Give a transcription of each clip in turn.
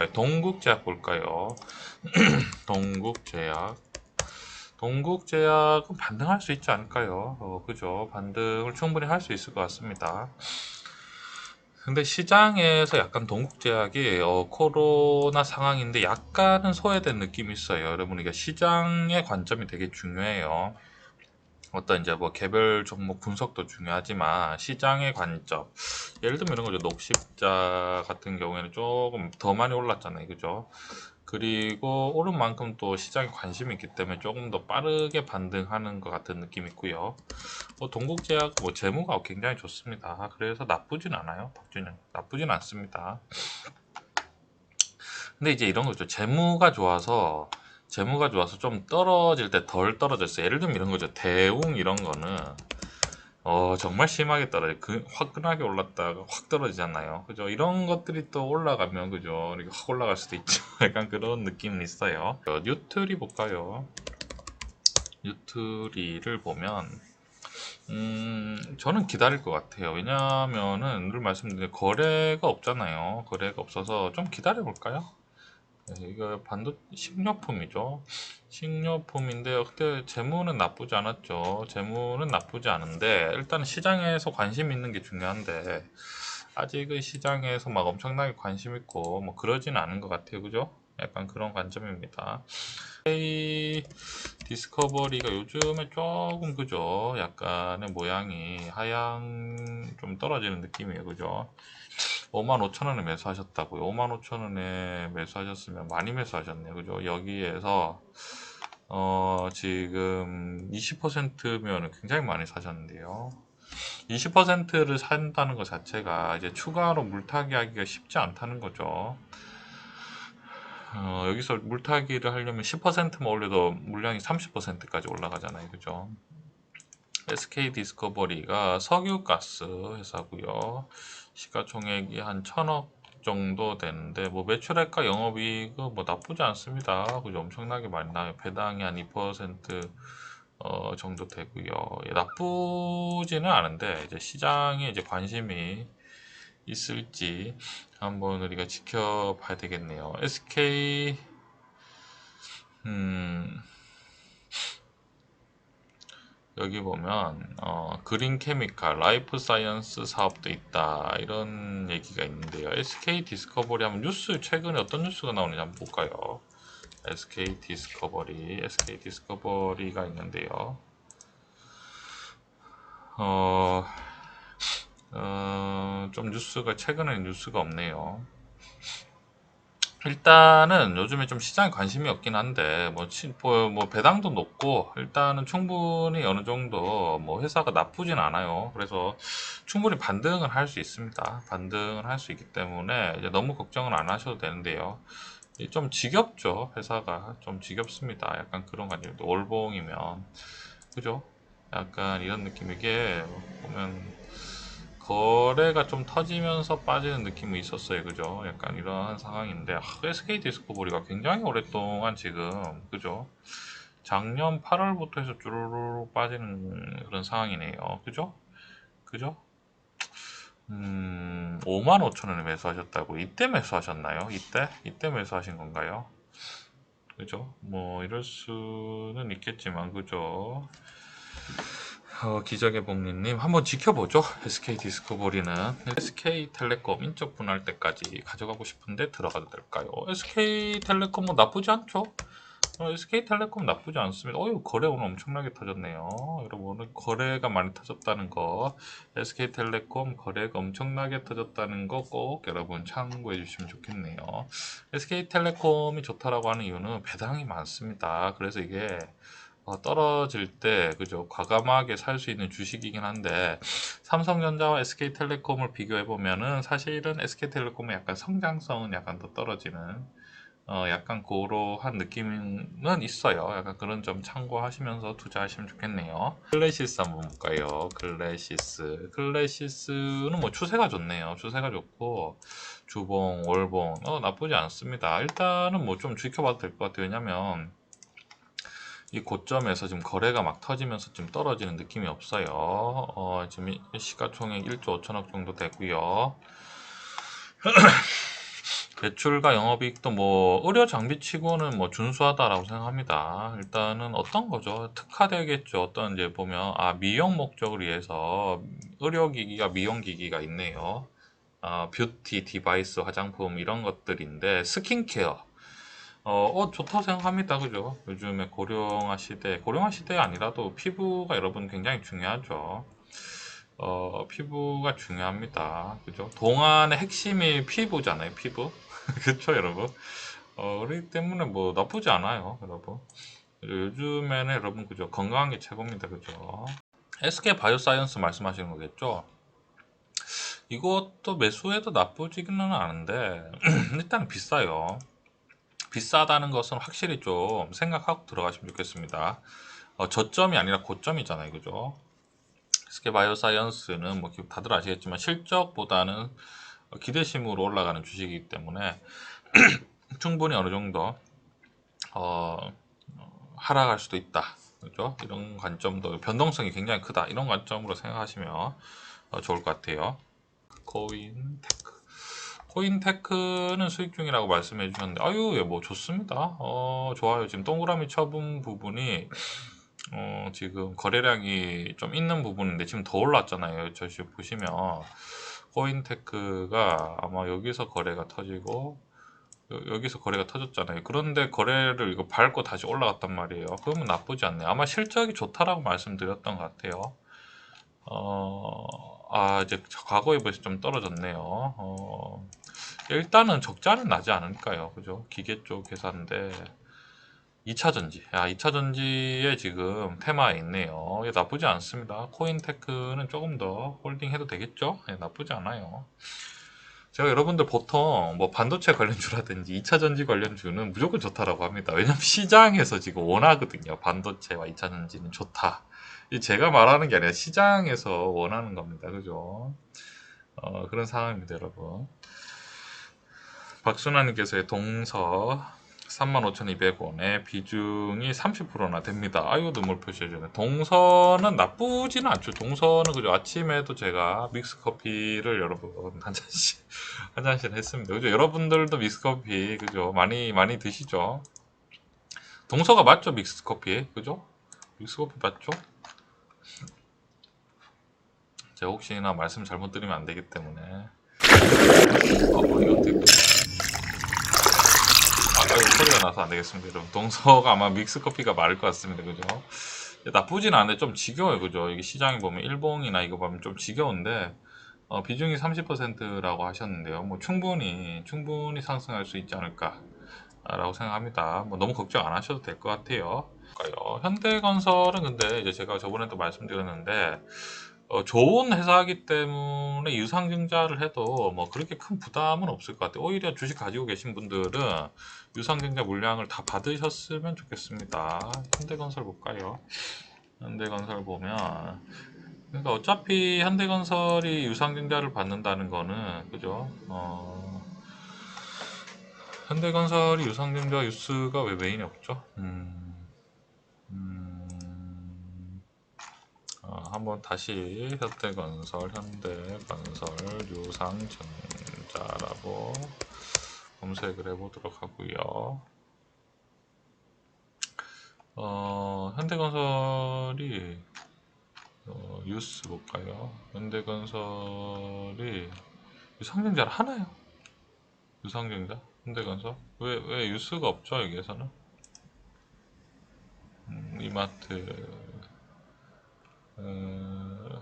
볼까요? 동국제약 볼까요? 동국제약. 동국제약은 반등할 수 있지 않을까요? 어, 그죠? 반등을 충분히 할 수 있을 것 같습니다. 근데 시장에서 약간 동국제약이 어, 코로나 상황인데 약간은 소외된 느낌이 있어요. 여러분, 이게 시장의 관점이 되게 중요해요. 어떤 이제 뭐 개별 종목 분석도 중요하지만 시장의 관점. 예를 들면 이런 거죠. 녹십자 같은 경우에는 조금 더 많이 올랐잖아요. 그죠? 그리고 오른 만큼 또 시장에 관심이 있기 때문에 조금 더 빠르게 반등하는 것 같은 느낌이 있고요. 뭐 동국제약 뭐 재무가 굉장히 좋습니다. 그래서 나쁘진 않아요. 박준영. 나쁘진 않습니다. 근데 이제 이런 거죠. 재무가 좋아서 재무가 좋아서 좀 떨어질 때 덜 떨어졌어요. 예를 들면 이런 거죠. 대웅 이런 거는 어 정말 심하게 떨어져. 그 화끈하게 올랐다가 확 떨어지잖아요. 그죠? 이런 것들이 또 올라가면 그죠? 이렇게 확 올라갈 수도 있죠. 약간 그런 느낌은 있어요. 어, 뉴트리 볼까요? 뉴트리를 보면 음, 저는 기다릴 것 같아요. 왜냐면은 늘 말씀드린 거래가 없잖아요. 거래가 없어서 좀 기다려 볼까요? 네, 이거 반도 식료품이죠. 식료품인데요. 그때 재무는 나쁘지 않았죠. 재무는 나쁘지 않은데 일단 시장에서 관심 있는 게 중요한데 아직은 시장에서 막 엄청나게 관심 있고 뭐 그러진 않은 것 같아요. 그죠? 약간 그런 관점입니다. A 디스커버리가 요즘에 조금 그죠? 약간의 모양이 하향 좀 떨어지는 느낌이에요. 그죠? 55,000원에 매수하셨다고요. 55,000원에 매수하셨으면 많이 매수하셨네요. 그죠? 여기에서 어, 지금 20%면 굉장히 많이 사셨는데요. 20%를 산다는 것 자체가 이제 추가로 물타기 하기가 쉽지 않다는 거죠. 어, 여기서 물타기를 하려면 10%만 올려도 물량이 30%까지 올라가잖아요. 그죠? SK 디스커버리가 석유가스 회사고요. 시가총액이 한 천억 정도 되는데 뭐 매출액과 영업이익은 뭐 나쁘지 않습니다. 그죠? 엄청나게 많이 나요. 배당이 한 2% 어, 정도 되고요. 예, 나쁘지는 않은데 이제 시장에 이제 관심이 있을지 한번 우리가 지켜봐야 되겠네요. SK 음 여기 보면 어, 그린 케미칼, 라이프 사이언스 사업도 있다 이런 얘기가 있는데요. SK 디스커버리 하면 뉴스 최근에 어떤 뉴스가 나오는지 한번 볼까요? SK 디스커버리, SK 디스커버리가 있는데요. 어, 어, 좀 뉴스가 최근에 뉴스가 없네요. 일단은 요즘에 좀 시장에 관심이 없긴 한데 뭐, 치- 뭐, 뭐 배당도 높고 일단은 충분히 어느 정도 뭐 회사가 나쁘진 않아요. 그래서 충분히 반등을 할 수 있습니다. 반등을 할 수 있기 때문에 이제 너무 걱정은 안 하셔도 되는데요. 이좀 지겹죠. 회사가 좀 지겹습니다. 약간 그런 관점도 월봉이면 그죠? 약간 이런 느낌 이게 보면 거래가 좀 터지면서 빠지는 느낌이 있었어요. 그죠? 약간 이러한 상황인데, 아, SK 디스커버리가 굉장히 오랫동안 지금, 그죠? 작년 8월부터 해서 쭈루루 빠지는 그런 상황이네요. 그죠? 그죠? 음, 55,000원에 매수하셨다고. 이때 매수하셨나요? 이때? 이때 매수하신 건가요? 그죠? 뭐, 이럴 수는 있겠지만, 그죠? 어, 기적의 복리님 한번 지켜보죠. SK 디스커버리는 SK텔레콤 인적 분할 때까지 가져가고 싶은데 들어가도 될까요? SK텔레콤 뭐 나쁘지 않죠? 어, SK텔레콤 나쁘지 않습니다. 어유 거래 오늘 엄청나게 터졌네요. 여러분 오늘 거래가 많이 터졌다는 거 SK텔레콤 거래가 엄청나게 터졌다는 거 꼭 여러분 참고해 주시면 좋겠네요. SK텔레콤이 좋다라고 하는 이유는 배당이 많습니다. 그래서 이게 어, 떨어질 때 그죠 과감하게 살 수 있는 주식이긴 한데 삼성전자와 SK텔레콤을 비교해 보면은 사실은 SK텔레콤의 약간 성장성은 약간 더 떨어지는 어 약간 그러한 느낌은 있어요. 약간 그런 점 참고하시면서 투자하시면 좋겠네요. 클래시스 한번 볼까요? 클래시스 클래시스는 뭐 추세가 좋네요. 추세가 좋고 주봉, 월봉 어 나쁘지 않습니다. 일단은 뭐 좀 지켜봐도 될 것 같아요. 왜냐면 이 고점에서 지금 거래가 막 터지면서 좀 떨어지는 느낌이 없어요. 어, 지금 시가총액 1조 5천억 정도 되고요. 매출과 영업이익도 뭐 의료 장비치고는 뭐 준수하다라고 생각합니다. 일단은 어떤 거죠? 특화되겠죠. 어떤 이제 보면 아 미용 목적을 위해서 의료기기가 미용기기가 있네요. 아, 뷰티 디바이스 화장품 이런 것들인데 스킨케어 어, 어, 좋다고 생각합니다. 그죠? 요즘에 고령화 시대, 고령화 시대 아니라도 피부가 여러분 굉장히 중요하죠. 어, 피부가 중요합니다. 그죠? 동안의 핵심이 피부잖아요. 피부. 그쵸, 여러분? 어, 그렇기 때문에 뭐 나쁘지 않아요, 여러분. 요즘에는 여러분, 그죠? 건강한 게 최고입니다. 그죠? SK 바이오사이언스 말씀하시는 거겠죠? 이것도 매수해도 나쁘지는 않은데, 일단 비싸요. 비싸다는 것은 확실히 좀 생각하고 들어가시면 좋겠습니다. 어, 저점이 아니라 고점이잖아요. 그죠? SK 바이오사이언스는 뭐 다들 아시겠지만 실적보다는 기대심으로 올라가는 주식이기 때문에 충분히 어느 정도 어, 하락할 수도 있다. 그죠? 이런 관점도 변동성이 굉장히 크다. 이런 관점으로 생각하시면 어, 좋을 것 같아요. 코인 테크. 코인테크는 수익 중이라고 말씀해 주셨는데, 아유, 예, 뭐 좋습니다. 어, 좋아요. 지금 동그라미 쳐본 부분이 어, 지금 거래량이 좀 있는 부분인데 지금 더 올랐잖아요. 저 지금 보시면 코인테크가 아마 여기서 거래가 터지고 여- 여기서 거래가 터졌잖아요. 그런데 거래를 이거 밟고 다시 올라갔단 말이에요. 그러면 나쁘지 않네요. 아마 실적이 좋다라고 말씀드렸던 것 같아요. 어, 아, 이제 과거에 비해서 좀 떨어졌네요. 어, 일단은 적자는 나지 않을까요? 그죠? 기계 쪽 회사인데. 2차 전지. 아, 2차 전지에 지금 테마에 있네요. 예, 나쁘지 않습니다. 코인테크는 조금 더 홀딩 해도 되겠죠? 예, 나쁘지 않아요. 제가 여러분들 보통 뭐 반도체 관련주라든지 2차 전지 관련주는 무조건 좋다라고 합니다. 왜냐면 시장에서 지금 원하거든요. 반도체와 2차 전지는 좋다. 이 제가 말하는 게 아니라 시장에서 원하는 겁니다. 그죠? 어, 그런 상황입니다, 여러분. 박순환님께서의 동서 35,200원에 비중이 30%나 됩니다. 아이고 눈물 표시해주네. 동서는 나쁘지는 않죠. 동서는 그죠. 아침에도 제가 믹스 커피를 여러분 한 잔씩 한 잔씩 했습니다. 그죠. 여러분들도 믹스 커피 그죠. 많이 많이 드시죠. 동서가 맞죠, 믹스 커피 그죠? 믹스 커피 맞죠? 제가 혹시나 말씀 잘못 드리면 안 되기 때문에. 어, 이거 어떻게 아, 이거 소리가 나서 안 되겠습니다. 여러분. 동서가 아마 믹스 커피가 맞을 것 같습니다. 그죠? 나쁘진 않은데 좀 지겨워요. 그죠? 이게 시장에 보면 일봉이나 이거 보면 좀 지겨운데, 어, 비중이 30%라고 하셨는데요. 뭐 충분히, 충분히 상승할 수 있지 않을까. 라고 생각합니다. 뭐 너무 걱정 안 하셔도 될 것 같아요. 현대건설은 근데 이제 제가 저번에도 말씀드렸는데, 어, 좋은 회사이기 때문에 유상증자를 해도 뭐 그렇게 큰 부담은 없을 것 같아요. 오히려 주식 가지고 계신 분들은 유상증자 물량을 다 받으셨으면 좋겠습니다. 현대건설 볼까요? 현대건설 보면 그러니까 어차피 현대건설이 유상증자를 받는다는 거는 그죠? 어, 현대건설이 유상증자 뉴스가 왜 메인에 없죠? 음, 음, 한번 다시 현대건설, 현대건설 유상증자라고 검색을 해보도록 하고요. 어, 현대건설이 어, 뉴스 볼까요? 현대건설이 유상증자를 하나요? 유상증자? 현대건설? 왜, 왜 뉴스가 없죠, 여기에서는? 음, 이마트, 어,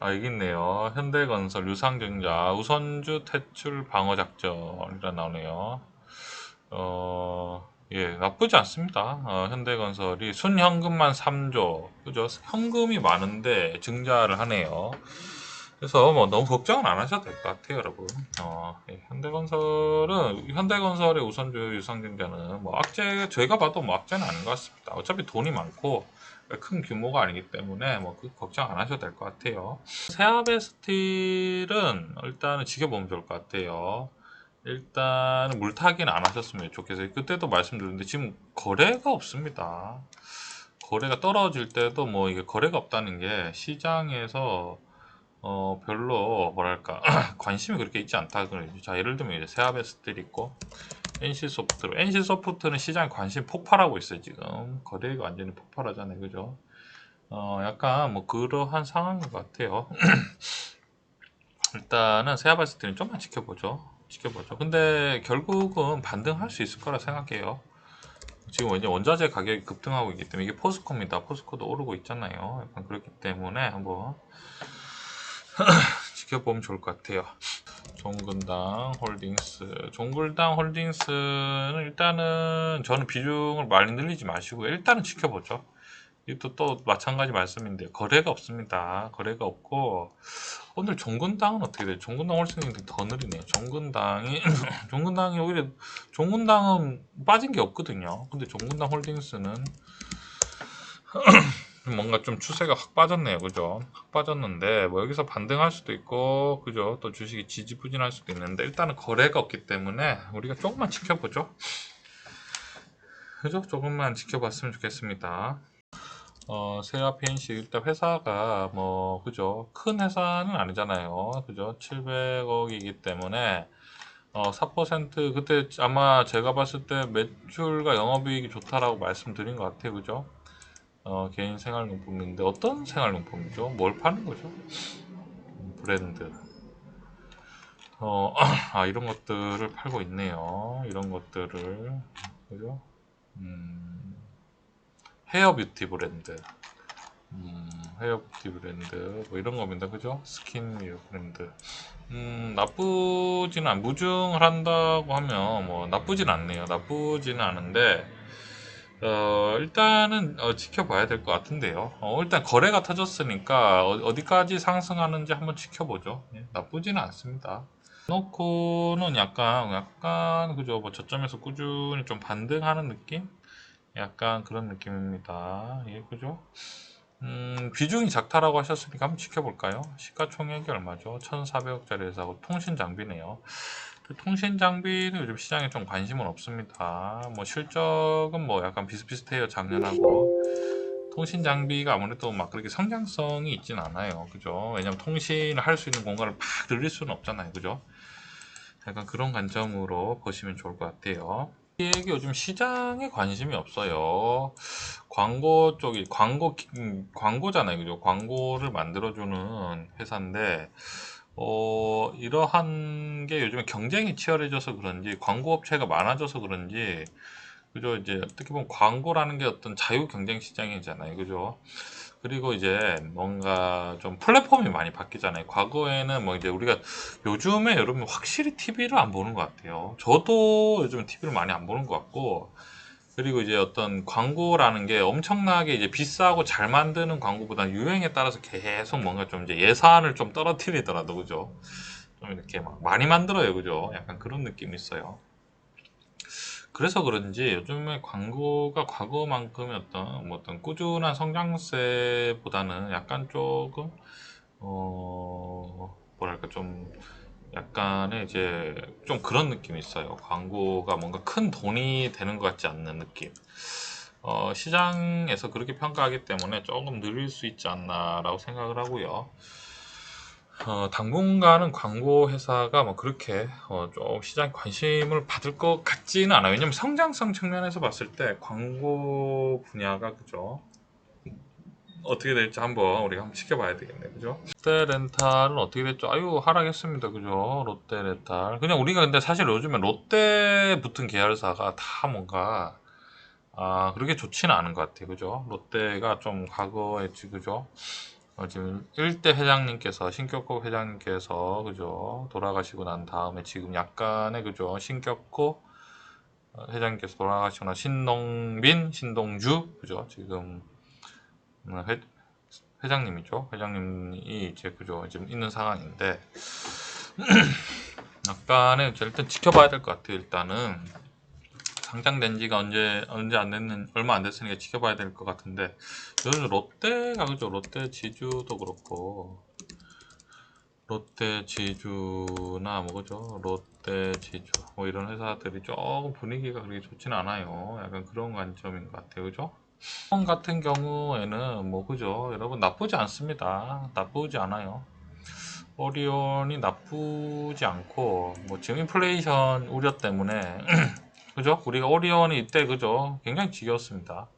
아, 여기 있네요. 현대건설 유상증자 우선주 퇴출 방어 작전이라 나오네요. 어, 예, 나쁘지 않습니다. 어, 현대건설이 순현금만 3조, 그죠? 현금이 많은데 증자를 하네요. 그래서 뭐 너무 걱정은 안 하셔도 될 것 같아요, 여러분. 어, 예, 현대건설은 현대건설의 우선주 유상증자는 뭐 악재 저희가 봐도 뭐 악재는 아닌 것 같습니다. 어차피 돈이 많고 큰 규모가 아니기 때문에 뭐 그 걱정 안 하셔도 될 것 같아요. 세아베 스틸은 일단은 지켜보면 좋을 것 같아요. 일단 물타기는 안 하셨으면 좋겠어요. 그때도 말씀드렸는데 지금 거래가 없습니다. 거래가 떨어질 때도 뭐 이게 거래가 없다는 게 시장에서 어 별로 뭐랄까 관심이 그렇게 있지 않다 그러죠. 자 예를 들면 이제 세아베스텔 있고 NC 소프트로 NC 소프트는 시장에 관심 폭발하고 있어요 지금 거래가 완전히 폭발하잖아요 그죠? 어 약간 뭐 그러한 상황인 것 같아요. 일단은 세아베스텔은 좀만 지켜보죠. 지켜보죠. 근데 결국은 반등할 수 있을 거라 생각해요. 지금 이제 원자재 가격이 급등하고 있기 때문에 이게 포스코입니다. 포스코도 오르고 있잖아요. 약간 그렇기 때문에 한번 지켜보면 좋을 것 같아요. 종근당 홀딩스. 종근당 홀딩스는 일단은 저는 비중을 많이 늘리지 마시고 일단은 지켜보죠. 이것도 또 마찬가지 말씀인데 거래가 없습니다. 거래가 없고 오늘 종근당은 어떻게 돼요? 종근당 홀딩이 더 느리네요. 종근당이 종근당이 오히려 종근당은 빠진 게 없거든요. 근데 종근당 홀딩스는 뭔가 좀 추세가 확 빠졌네요. 그죠? 확 빠졌는데 뭐 여기서 반등할 수도 있고 그죠? 또 주식이 지지부진할 수도 있는데 일단은 거래가 없기 때문에 우리가 조금만 지켜보죠. 그죠? 조금만 지켜봤으면 좋겠습니다. 어, PNC 일단 회사가 뭐 그죠? 큰 회사는 아니잖아요. 그죠? 700억이기 때문에 어, 4% 그때 아마 제가 봤을 때 매출과 영업이익이 좋다라고 말씀드린 것 같아요. 그죠? 어, 개인 생활용품인데 어떤 생활용품이죠? 뭘 파는 거죠? 음, 브랜드. 어, 아, 이런 것들을 팔고 있네요. 이런 것들을. 그죠? 음, 헤어 뷰티 브랜드. 음, 헤어 뷰티 브랜드. 뭐 이런 겁니다. 그죠? 스킨웨어 브랜드. 음, 나쁘지는 않, 무중을 한다고 하면 뭐 나쁘진 않네요. 나쁘지는 않은데, 어, 일단은 어, 지켜봐야 될 것 같은데요. 어, 일단 거래가 터졌으니까 어, 디까지 상승하는지 한번 지켜보죠. 예, 나쁘지는 않습니다. 놓고는 약간 약간 그죠 뭐 저점에서 꾸준히 좀 반등하는 느낌 약간 그런 느낌입니다 예 그죠 음 비중이 작다라고 하셨으니까 한번 지켜볼까요 시가총액이 얼마죠 1400억짜리 회사고 통신 장비네요 그 통신 장비는 요즘 시장에 좀 관심은 없습니다. 뭐 실적은 뭐 약간 비슷비슷해요 작년하고. 통신 장비가 아무래도 막 그렇게 성장성이 있진 않아요. 그죠? 왜냐면 통신을 할 수 있는 공간을 팍 늘릴 수는 없잖아요. 그죠? 약간 그런 관점으로 보시면 좋을 것 같아요. 이게 요즘 시장에 관심이 없어요. 광고 쪽이 광고 음, 광고잖아요, 그죠? 광고를 만들어주는 회사인데 어, 이러한 게 요즘에 경쟁이 치열해져서 그런지 광고 업체가 많아져서 그런지 그죠? 이제 어떻게 보면 광고라는 게 어떤 자유 경쟁 시장이잖아요, 그죠? 그리고 이제 뭔가 좀 플랫폼이 많이 바뀌잖아요. 과거에는 뭐 이제 우리가 요즘에 여러분 확실히 TV를 안 보는 것 같아요. 저도 요즘 TV를 많이 안 보는 것 같고 그리고 이제 어떤 광고라는 게 엄청나게 이제 비싸고 잘 만드는 광고보다 유행에 따라서 계속 뭔가 좀 이제 예산을 좀 떨어뜨리더라도 그죠? 좀 이렇게 막 많이 만들어요. 그죠? 약간 그런 느낌이 있어요. 그래서 그런지 요즘에 광고가 과거만큼의 어떤 뭐 어떤 꾸준한 성장세보다는 약간 조금 어 뭐랄까 좀 약간의 이제 좀 그런 느낌이 있어요. 광고가 뭔가 큰 돈이 되는 것 같지 않는 느낌. 어, 시장에서 그렇게 평가하기 때문에 조금 느릴 수 있지 않나라고 생각을 하고요. 어, 당분간은 광고 회사가 뭐 그렇게 어, 좀 시장 관심을 받을 것 같지는 않아요. 왜냐면 성장성 측면에서 봤을 때 광고 분야가 그죠. 어떻게 될지 한번 우리가 한번 지켜봐야 되겠네, 그죠? 롯데렌탈은 어떻게 됐죠? 아유 하락했습니다, 그죠? 롯데렌탈. 그냥 우리가 근데 사실 요즘에 롯데 붙은 계열사가 다 뭔가 아 그렇게 좋지는 않은 것 같아요, 그죠? 롯데가 좀 과거에 지- 그죠? 어, 지금 1대 회장님께서 신격호 회장님께서 그죠 돌아가시고 난 다음에 지금 약간의 그죠 신격호 어, 회장님께서 돌아가시고 난 신동빈 신동주 그죠 지금 음, 회, 회장님이죠. 회장님이 이제 그죠 지금 있는 상황인데 약간의 일단 지켜봐야 될 것 같아요 일단은. 상장된 지가 언제 언제 안 됐는 얼마 안 됐으니까 지켜봐야 될 것 같은데 요즘 롯데가 그죠? 롯데 지주도 그렇고 롯데 지주나 뭐 그죠? 롯데 지주 뭐 이런 회사들이 조금 분위기가 그렇게 좋지는 않아요. 약간 그런 관점인 것 같아요. 그죠 삼성 같은 경우에는 뭐 그죠 여러분 나쁘지 않습니다 나쁘지 않아요 오리온이 나쁘지 않고 뭐 지금 인플레이션 우려 때문에 그죠? 우리가 오리온이 이때 그죠? 굉장히 지겨웠습니다.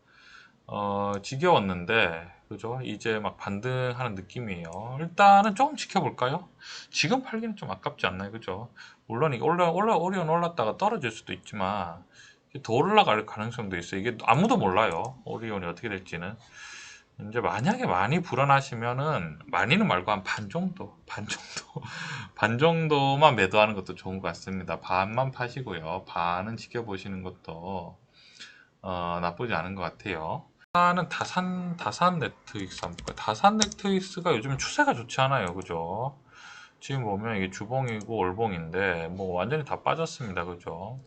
어, 지겨웠는데 그죠? 이제 막 반등하는 느낌이에요. 일단은 조금 지켜볼까요? 지금 팔기는 좀 아깝지 않나요? 그죠? 물론 이게 올라 올라 오리온 올랐다가 떨어질 수도 있지만 더 올라갈 가능성도 있어요. 이게 아무도 몰라요. 오리온이 어떻게 될지는. 이제 만약에 많이 불어나시면은 많이는 말고 한 반 정도, 반 정도, 반 정도만 매도하는 것도 좋은 것 같습니다. 반만 파시고요. 반은 지켜보시는 것도 어, 나쁘지 않은 것 같아요. 하나는 다산 다산 넷트릭스 한번 볼까요? 다산 넷트릭스가 요즘 추세가 좋지 않아요, 그죠? 지금 보면 이게 주봉이고 월봉인데 뭐 완전히 다 빠졌습니다, 그죠?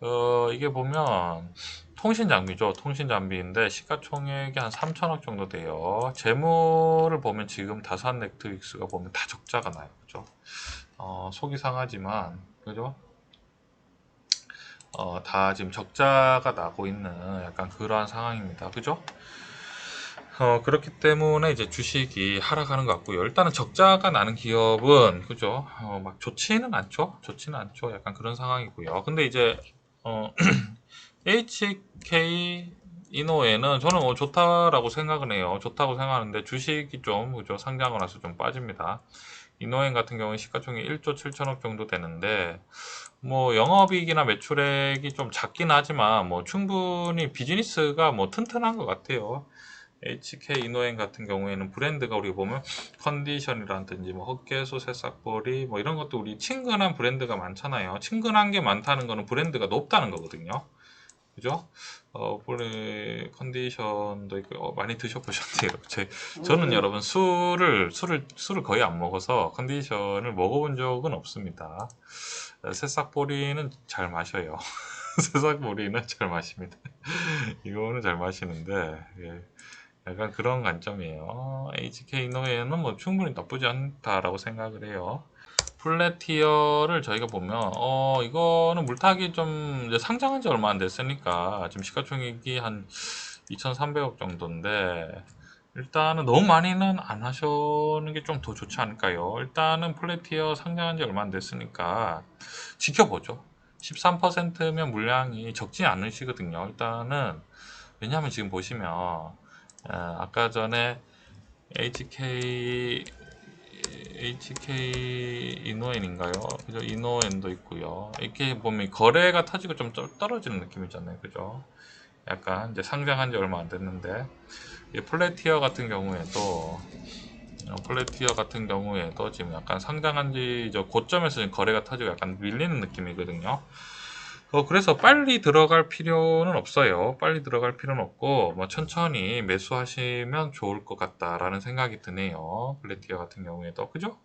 어, 이게 보면 통신 장비죠. 통신 장비인데 시가총액이 한 3천억 정도 돼요. 재무를 보면 지금 다산 넷트릭스가 보면 다 적자가 나요. 그죠? 어, 속이 상하지만 그죠? 어, 다 지금 적자가 나고 있는 약간 그러한 상황입니다. 그죠? 어, 그렇기 때문에 이제 주식이 하락하는 것 같고요. 일단은 적자가 나는 기업은 그죠? 어, 막 좋지는 않죠. 좋지는 않죠. 약간 그런 상황이고요. 근데 이제 어, HK 이노에는 저는 뭐 좋다라고 생각은 해요. 좋다고 생각하는데 주식이 좀 그죠? 상장하고 나서 좀 빠집니다. 이노엔 같은 경우는 시가총액 1조 7천억 정도 되는데 뭐 영업이익이나 매출액이 좀 작긴 하지만 뭐 충분히 비즈니스가 뭐 튼튼한 것 같아요. HK 이노엔 같은 경우에는 브랜드가 우리 보면 컨디션이라든지 뭐 헛개수 새싹보리 뭐 이런 것도 우리 친근한 브랜드가 많잖아요. 친근한 게 많다는 거는 브랜드가 높다는 거거든요. 그죠? 어, 볼의 컨디션도 있고 어, 많이 드셔보셨대요. 제, 저는 여러분 술을 술을 술을 거의 안 먹어서 컨디션을 먹어본 적은 없습니다. 어, 새싹보리는 잘 마셔요. 새싹보리는 잘 마십니다. 이거는 잘 마시는데 예. 약간 그런 관점이에요. HK 이노웨는 뭐 충분히 나쁘지 않다라고 생각을 해요. 플래티어를 저희가 보면 어 이거는 물타기 좀 상장한 지 얼마 안 됐으니까 지금 시가총액이 한 2,300억 정도인데 일단은 너무 많이는 안 하시는 게 좀 더 좋지 않을까요? 일단은 플래티어 상장한 지 얼마 안 됐으니까 지켜보죠. 13%면 물량이 적지 않으시거든요. 일단은 왜냐하면 지금 보시면 어, 아까 전에 HK HK 이노엔인가요? 그죠? 이노엔도 있고요. 이렇게 보면 거래가 터지고 좀 떨- 떨어지는 느낌이잖아요. 그죠? 약간 이제 상장한 지 얼마 안 됐는데 이 플래티어 같은 경우에도 어, 플래티어 같은 경우에도 지금 약간 상장한 지 저 고점에서 지금 거래가 터지고 약간 밀리는 느낌이거든요. 어, 그래서 빨리 들어갈 필요는 없어요. 빨리 들어갈 필요는 없고, 뭐, 천천히 매수하시면 좋을 것 같다라는 생각이 드네요. 플래티어 같은 경우에도. 그죠?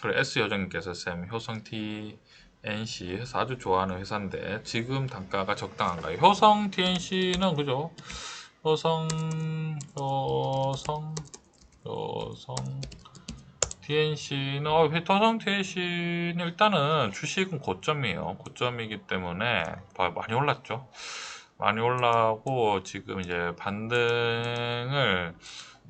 그리고 S 여정님께서 쌤, 효성 TNC 회사 아주 좋아하는 회사인데, 지금 단가가 적당한가요? 효성 TNC는, 그죠? 효성, 효성, 효성, TNC는 어, 회토성 TNC는 일단은 주식은 고점이에요. 고점이기 때문에 봐- 많이 올랐죠. 많이 올라고 지금 이제 반등을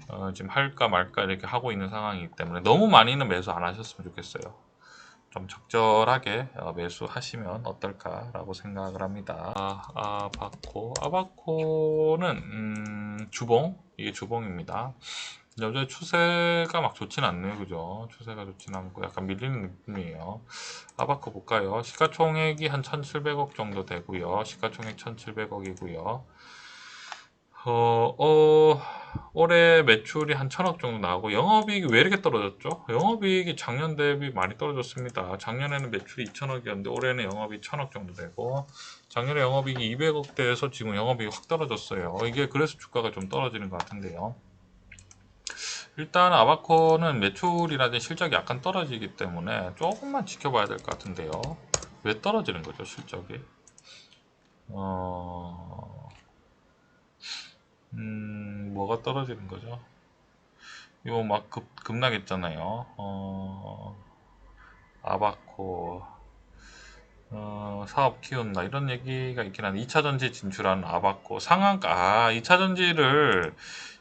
어, 지금 할까 말까 이렇게 하고 있는 상황이기 때문에 너무 많이는 매수 안 하셨으면 좋겠어요. 좀 적절하게 어, 매수하시면 어떨까라고 생각을 합니다. 아, 아바코, 아바코는 음, 주봉 이게 주봉입니다. 여전히 추세가 막 좋진 않네요. 그죠? 추세가 좋진 않고 약간 밀리는 느낌이에요. 아바코 볼까요? 시가총액이 한 1,700억 정도 되고요. 시가총액 1,700억이고요. 어, 어, 올해 매출이 한 1,000억 정도 나오고 영업이익이 왜 이렇게 떨어졌죠? 영업이익이 작년 대비 많이 떨어졌습니다. 작년에는 매출이 2,000억이었는데 올해는 영업이 1,000억 정도 되고 작년에 영업이익이 200억대에서 지금 영업이익이 확 떨어졌어요. 이게 그래서 주가가 좀 떨어지는 것 같은데요. 일단 아바코는 매출이라든지 실적이 약간 떨어지기 때문에 조금만 지켜봐야 될 것 같은데요. 왜 떨어지는 거죠, 실적이? 어, 음, 뭐가 떨어지는 거죠? 이거 막 급, 급락했잖아요. 어, 아바코, 어, 사업 키운다. 이런 얘기가 있긴 한데, 2차 전지 진출한 아바코. 상한가, 아, 2차 전지를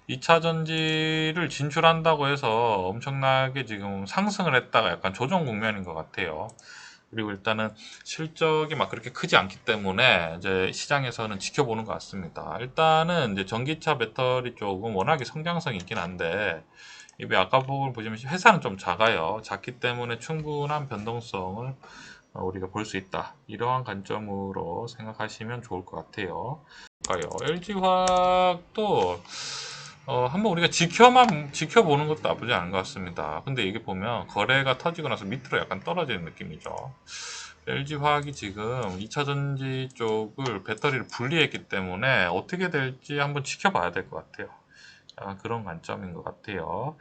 2차 전지를 진출한다고 해서 엄청나게 지금 상승을 했다가 약간 조정 국면인 것 같아요. 그리고 일단은 실적이 막 그렇게 크지 않기 때문에 이제 시장에서는 지켜보는 것 같습니다. 일단은 이제 전기차 배터리 쪽은 워낙에 성장성이 있긴 한데 이 아까 부분 보시면 회사는 좀 작아요. 작기 때문에 충분한 변동성을 어, 우리가 볼 수 있다. 이러한 관점으로 생각하시면 좋을 것 같아요. LG화학도 어, 한번 우리가 지켜만 지켜보는 것도 나쁘지 않은 것 같습니다. 근데 이게 보면 거래가 터지고 나서 밑으로 약간 떨어지는 느낌이죠. LG화학이 지금 2차 전지 쪽을 배터리를 분리했기 때문에 어떻게 될지 한번 지켜봐야 될 것 같아요. 약간 그런 관점인 것 같아요.